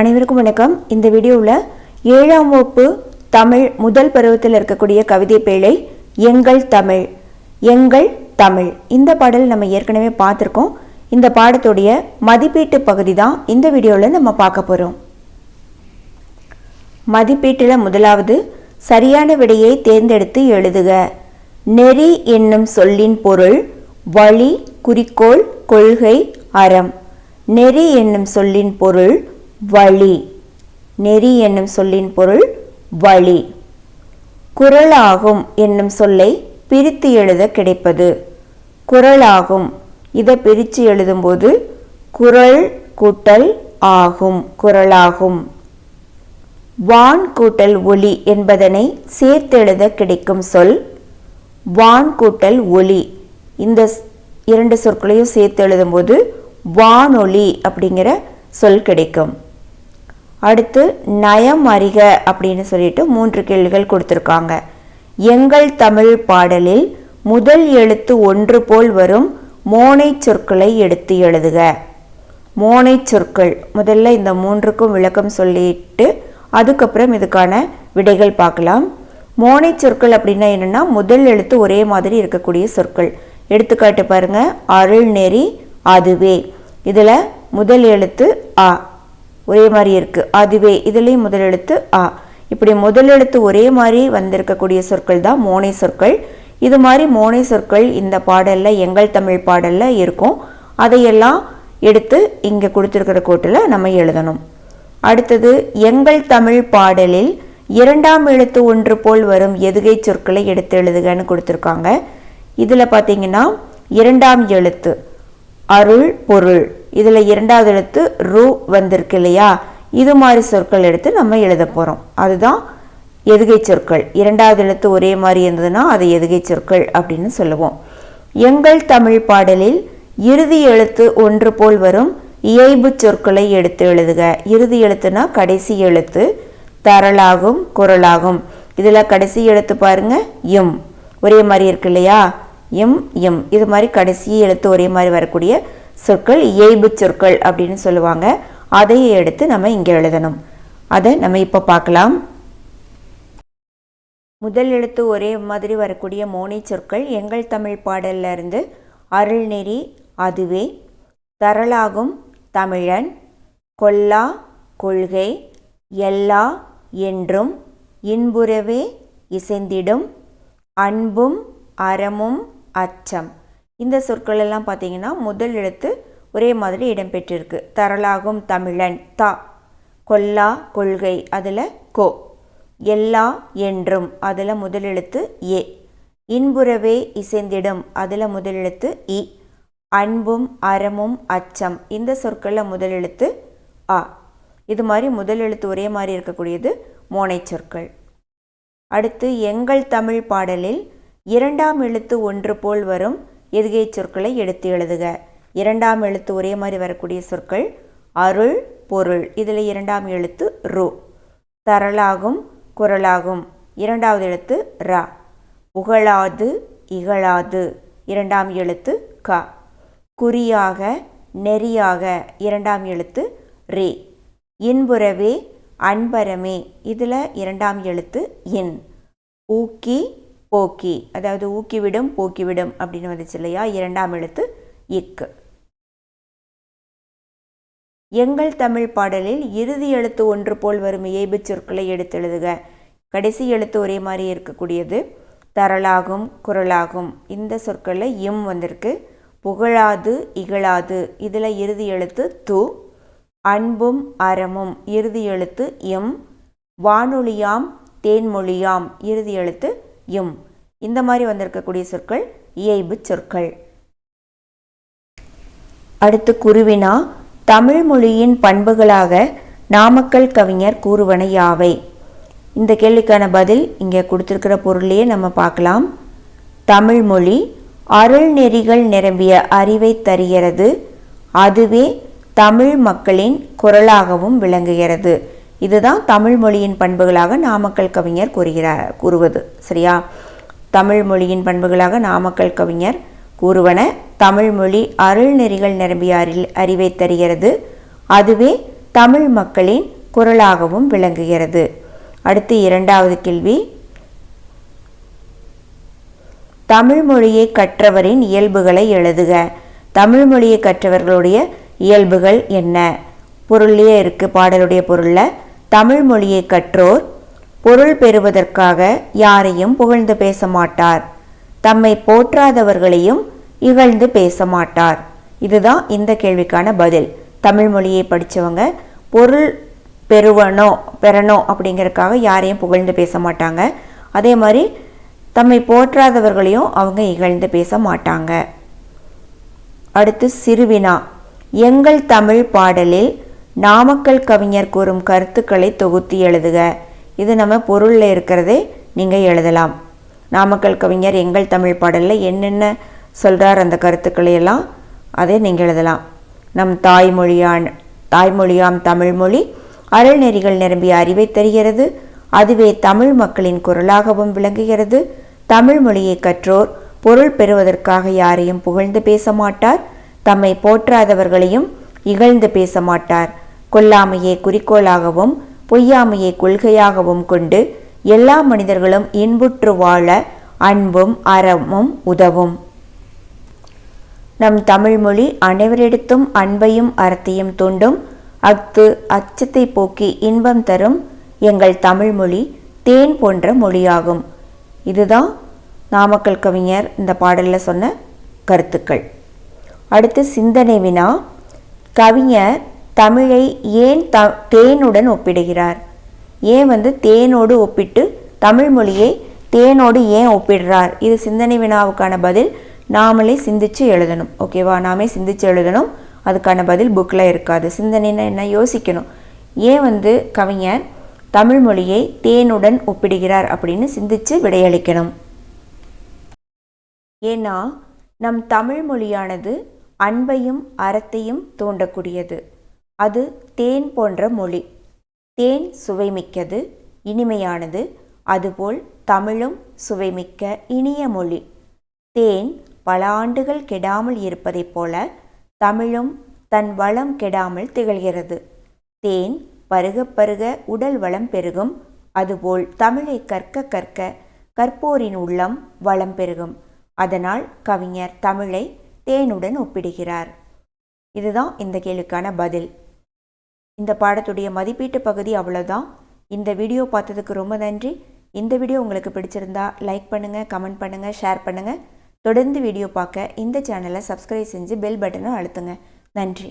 அனைவருக்கும் வணக்கம். இந்த வீடியோவில் ஏழாம் வகுப்பு தமிழ் முதல் பருவத்தில் இருக்கக்கூடிய கவிதை பேழை எங்கள் தமிழ் எங்கள் தமிழ். இந்த பாடல் நம்ம ஏற்கனவே பார்த்துருக்கோம். இந்த பாடத்துடைய மதிப்பீட்டு பகுதி தான் இந்த வீடியோவில் நம்ம பார்க்க போகிறோம் மதிப்பீட்டில் முதலாவது சரியான விடையை தேர்ந்தெடுத்து எழுதுக. நெறி என்னும் சொல்லின் பொருள் வழி குறிக்கோள் கொள்கை அறம். நெறி என்னும் சொல்லின் பொருள் வழி. நெறி என்னும் சொல்லின் பொருள் வழி. குரலாகும் என்னும் சொல்லை பிரித்து எழுத கிடைப்பது. குரலாகும் இதை பிரித்து எழுதும்போது குரல் கூட்டல் ஆகும். குரலாகும் வான் கூட்டல் ஒளி என்பதனை சேர்த்தெழுத கிடைக்கும் சொல் வான் கூட்டல் ஒளி இந்த இரண்டு சொற்களையும் சேர்த்து எழுதும்போது வானொலி அப்படிங்கிற சொல் கிடைக்கும். அடுத்து நயம் அறிக அப்படின்னு சொல்லிட்டு மூன்று கேள்விகள் கொடுத்துருக்காங்க. எங்கள் தமிழ் பாடலில் முதல் எழுத்து ஒன்று போல் வரும் மோனை சொற்களை எடுத்து எழுதுக. மோனை சொற்கள். முதல்ல இந்த மூன்றுக்கும் விளக்கம் சொல்லிட்டு அதுக்கப்புறம் இதுக்கான விடைகள் பார்க்கலாம். மோனை சொற்கள் அப்படின்னா என்னென்னா முதல் எழுத்து ஒரே மாதிரி இருக்கக்கூடிய சொற்கள். எடுத்துக்காட்டு பாருங்கள் அருள் நெறி அதுவே. இதில் முதல் எழுத்து அ. ஒரே மாதிரி இருக்குது அதுவே இதுலேயும் முதலெழுத்து ஆ இப்படி முதல் எழுத்து ஒரே மாதிரி வந்திருக்கக்கூடிய சொற்கள் தான் மோனை சொற்கள். இது மாதிரி மோனை சொற்கள் இந்த பாடலில் எங்கள் தமிழ் பாடலில் இருக்கும். அதையெல்லாம் எடுத்து இங்கே கொடுத்துருக்கிற கோட்டில் நம்ம எழுதணும். அடுத்தது எங்கள் தமிழ் பாடலில் இரண்டாம் எழுத்து ஒன்று போல் வரும் எதுகை சொற்களை எடுத்து எழுதுகன்னு கொடுத்துருக்காங்க. இதில் பார்த்தீங்கன்னா இரண்டாம் எழுத்து அருள் பொருள். இதில் இரண்டாவது எழுத்து ரூ வந்திருக்கு இல்லையா? இது மாதிரி சொற்கள் எடுத்து நம்ம எழுத போகிறோம் அதுதான் எதுகை சொற்கள். இரண்டாவது எழுத்து ஒரே மாதிரி இருந்ததுன்னா அது எதுகை சொற்கள் அப்படின்னு சொல்லுவோம். எங்கள் தமிழ் பாடலில் இறுதி எழுத்து ஒன்று போல் வரும். இயைபு சொற்களை எடுத்து எழுதுக. இறுதி எழுத்துனா கடைசி எழுத்து. தரலாகும் குரலாகும். இதில் கடைசி எழுத்து பாருங்க. எம். ஒரே மாதிரி இருக்கு இல்லையா? எம் எம். இது மாதிரி கடைசி எழுத்து ஒரே மாதிரி வரக்கூடிய சொற்கள் இயல்பு சொற்கள் அப்படின்னு சொல்லுவாங்க. அதையே எடுத்து நம்ம இங்கே எழுதணும். அதை நம்ம இப்போ பார்க்கலாம். முதல் எழுத்து ஒரே மாதிரி வரக்கூடிய மோனை சொற்கள். எங்கள் தமிழ் பாடல்ல இருந்து அருள்நெறி அதுவே தரளாகும் தமிழன் கொல்லா கொள்கை எல்லா என்றும் இன்புறவே இசைந்திடும் அன்பும் அறமும் அச்சம். இந்த சொற்கள் எல்லாம் பார்த்தீங்கன்னா முதல் எழுத்து ஒரே மாதிரி இடம்பெற்றிருக்கு. தரலாகும் தமிழன் தா. கொல்லா கொள்கை அதில் கோ. எல்லா என்றும் அதில் முதல் எழுத்து ஏ. இன்புறவே இசைந்திடும் அதில் முதல் எழுத்து இ. அன்பும் அறமும் அச்சம் இந்த சொற்களில் முதல் எழுத்து ஆ. இது மாதிரி முதல் எழுத்து ஒரே மாதிரி இருக்கக்கூடியது மோனை சொற்கள். அடுத்து எங்கள் தமிழ் பாடலில் இரண்டாம் எழுத்து ஒன்று போல் வரும் எதுகை சொற்களை எடுத்து எழுதுக. இரண்டாம் எழுத்து ஒரே மாதிரி வரக்கூடிய சொற்கள் அருள் பொருள். இதில் இரண்டாம் எழுத்து ரு. தரலாகும் குரலாகும். இரண்டாவது எழுத்து ரா. புகழாது இகழாது. இரண்டாம் எழுத்து க. குறியாக நெறியாக. இரண்டாம் எழுத்து ரே. இன்புறவே அன்பரமே. இதில் இரண்டாம் எழுத்து இன். ஊக்கி போக்கி அதாவது ஊக்கிவிடும் போக்கிவிடும் அப்படின்னு வந்துச்சு இல்லையா? இரண்டாம் எழுத்து இக்கு. எங்கள் தமிழ் பாடலில் இறுதி எழுத்து ஒன்று போல் வரும் இயைபு சொற்களை எடுத்து எழுதுக. கடைசி எழுத்து ஒரே மாதிரி இருக்கக்கூடியது. தரலாகும் குரலாகும். இந்த சொற்களில் இம் வந்திருக்கு. புகழாது இகழாது. இதில் இறுதி எழுத்து து. அன்பும் அறமும். இறுதி எழுத்து எம் வானொலியாம் தேன்மொழியாம். இறுதி எழுத்து யும். இந்த மாதிரி வந்திருக்கக்கூடிய சொற்கள் இயைபு சொற்கள். அடுத்து குருவினா தமிழ் மொழியின் பண்புகளாக நாமக்கல் கவிஞர் கூறுவன யாவை? இந்த கேள்விக்கான பதில் இங்கே கொடுத்துருக்கிற பொருளையே நம்ம பார்க்கலாம். தமிழ் மொழி அருள் நெறிகள் நிரம்பிய அறிவை தருகிறது. அதுவே தமிழ் மக்களின் குரலாகவும் விளங்குகிறது. இதுதான் தமிழ் மொழியின் பண்புகளாக நாமக்கல் கவிஞர் கூறுகிறார் கூறுவது. சரியா? தமிழ் மொழியின் பண்புகளாக நாமக்கல் கவிஞர் கூறுவன தமிழ் மொழி அருள் நெறிகள் நிரம்பிய அறி அறிவை தருகிறது. அதுவே தமிழ் மக்களின் குரலாகவும் விளங்குகிறது. அடுத்து இரண்டாவது கேள்வி. தமிழ் மொழியை கற்றவரின் இயல்புகளை எழுதுக. தமிழ் மொழியை கற்றவர்களுடைய இயல்புகள் என்ன? பொருள்லேயே இருக்கு பாடலுடைய பொருளில் தமிழ் மொழியை கற்றோர் பொருள் பெறுவதற்காக யாரையும் புகழ்ந்து பேச மாட்டார் தம்மை போற்றாதவர்களையும் இகழ்ந்து பேச மாட்டார் இதுதான் இந்த கேள்விக்கான பதில். தமிழ் மொழியை படித்தவங்க பொருள் பெறுவனோ பெறணும் அப்படிங்கிறதுக்காக யாரையும் புகழ்ந்து பேச மாட்டாங்க அதே மாதிரி தம்மை போற்றாதவர்களையும் அவங்க இகழ்ந்து பேச மாட்டாங்க அடுத்து சிறுவினா. எங்கள் தமிழ் பாடலில் நாமக்கல் கவிஞர் கூறும் கருத்துக்களை தொகுத்து எழுதுக. இது நம்ம பொருளில் இருக்கிறதே நீங்கள் எழுதலாம். நாமக்கல் கவிஞர் எங்கள் தமிழ் பாடலில் என்னென்ன சொல்கிறார் அந்த கருத்துக்களை எல்லாம் அதை நீங்கள் எழுதலாம். நம் தாய்மொழியான் தாய்மொழியாம் தமிழ்மொழி அருள்நெறிகள் நிரம்பிய அறிவை தருகிறது. அதுவே தமிழ் மக்களின் குரலாகவும் விளங்குகிறது. தமிழ் மொழியை கற்றோர் பொருள் பெறுவதற்காக யாரையும் புகழ்ந்து பேச மாட்டார். தம்மை போற்றாதவர்களையும் இகழ்ந்து பேச மாட்டார். கொல்லாமையை குறிக்கோளாகவும் பொய்யாமையை கொள்கையாகவும் கொண்டு எல்லா மனிதர்களும் இன்புற்று வாழ அன்பும் அறமும் உதவும். நம் தமிழ்மொழி அனைவரிடத்தும் அன்பையும் அறத்தையும் தூண்டும். அஃது அச்சத்தை போக்கி இன்பம் தரும் எங்கள் தமிழ்மொழி தேன் போன்ற மொழியாகும். இதுதான் நாமக்கல் கவிஞர் இந்த பாடலில் சொன்ன கருத்துக்கள். அடுத்து சிந்தனை வினா. கவிஞர் தமிழை ஏன் த தேனுடன் ஒப்பிடுகிறார்? ஏன் வந்து தேனோடு ஒப்பிட்டு தமிழ் மொழியை தேனோடு ஏன் ஒப்பிடுறார்? இது சிந்தனை வினாவுக்கான பதில். நாமளே சிந்திச்சு எழுதணும். ஓகேவா நாமே சிந்திச்சு எழுதணும். அதுக்கான பதில் புக்கில் இருக்காது. சிந்தனைனா என்ன? யோசிக்கணும். ஏன் வந்து கவிஞர் தமிழ் மொழியை தேனுடன் ஒப்பிடுகிறார் அப்படின்னு சிந்திச்சு விடையளிக்கணும்? ஏன்னா நம் தமிழ் மொழியானது அன்பையும் அறத்தையும் தூண்டக்கூடியது. அது தேன் போன்ற மொழி. தேன் சுவைமிக்கது இனிமையானது அதுபோல் தமிழும் சுவைமிக்க இனிய மொழி. தேன் பல ஆண்டுகள் கெடாமல் இருப்பதைப் போல தமிழும் தன் வளம் கெடாமல் திகழ்கிறது. தேன் பருக பருக உடல் வளம் பெருகும் அதுபோல் தமிழை கற்க கற்க கற்போரின் உள்ளம் வளம் பெருகும். அதனால் கவிஞர் தமிழை தேனுடன் ஒப்பிடுகிறார். இதுதான் இந்த கேளுக்கான பதில். இந்த பாடத்துடைய மதிப்பீட்டு பகுதி அவ்வளோதான் இந்த வீடியோ பார்த்ததுக்கு ரொம்ப நன்றி. இந்த வீடியோ உங்களுக்கு பிடிச்சிருந்தா லைக் பண்ணுங்கள் கமெண்ட் பண்ணுங்கள் ஷேர் பண்ணுங்கள் தொடர்ந்து வீடியோ பார்க்க இந்த சேனலை சப்ஸ்கிரைப் செஞ்சு பெல் பட்டனை அழுத்துங்க. நன்றி.